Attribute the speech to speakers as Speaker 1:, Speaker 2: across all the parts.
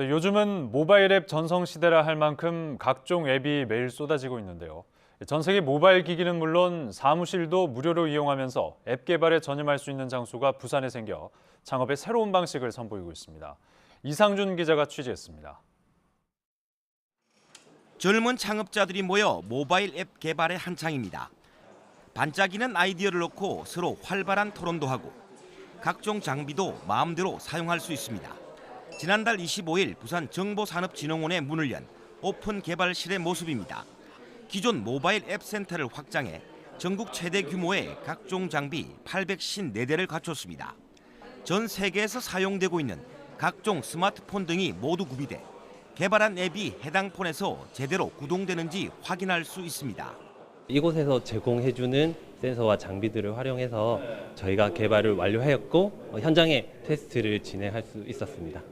Speaker 1: 네, 요즘은 모바일 앱 전성 시대라 할 만큼 각종 앱이 매일 쏟아지고 있는데요. 전 세계 모바일 기기는 물론 사무실도 무료로 이용하면서 앱 개발에 전념할 수 있는 장소가 부산에 생겨 창업의 새로운 방식을 선보이고 있습니다. 이상준 기자가 취재했습니다.
Speaker 2: 젊은 창업자들이 모여 모바일 앱 개발에 한창입니다. 반짝이는 아이디어를 놓고 서로 활발한 토론도 하고 각종 장비도 마음대로 사용할 수 있습니다. 지난달 25일 부산 정보산업진흥원의 문을 연 오픈 개발실의 모습입니다. 기존 모바일 앱 센터를 확장해 전국 최대 규모의 각종 장비 854대를 갖췄습니다. 전 세계에서 사용되고 있는 각종 스마트폰 등이 모두 구비돼 개발한 앱이 해당 폰에서 제대로 구동되는지 확인할 수 있습니다.
Speaker 3: 이곳에서 제공해주는 센서와 장비들을 활용해서 저희가 개발을 완료하였고 어, 현장에 테스트를 진행할 수 있었습니다.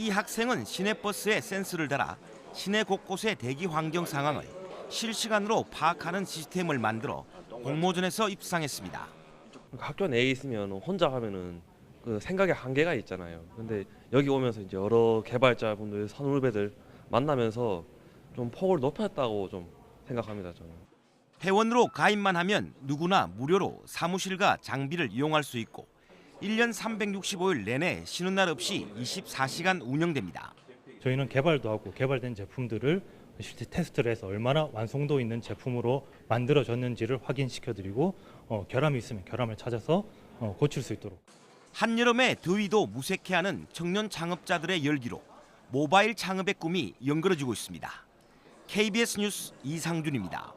Speaker 2: 이 학생은 시내버스에 센서를 달아 시내 곳곳의 대기 환경 상황을 실시간으로 파악하는 시스템을 만들어 공모전에서 입상했습니다.
Speaker 4: 그러니까 학교 내에 있으면 혼자 하면은 그 생각의 한계가 있잖아요. 근데 여기 오면서 이제 여러 개발자분들, 선후배들 만나면서 좀 폭을 높였다고 좀 생각합니다. 저는.
Speaker 2: 회원으로 가입만 하면 누구나 무료로 사무실과 장비를 이용할 수 있고 1년 365일 내내 쉬는 날 없이 24시간 운영됩니다.
Speaker 5: 저희는 개발도 하고 개발된 제품들을 실제 테스트를 해서 얼마나 완성도 있는 제품으로 만들어졌는지를 확인시켜드리고 어, 결함이 있으면 결함을 찾아서 어, 고칠 수 있도록
Speaker 2: 한여름의 더위도 무색해하는 청년 창업자들의 열기로 모바일 창업의 꿈이 연그러지고 있습니다. KBS 뉴스 이상준입니다.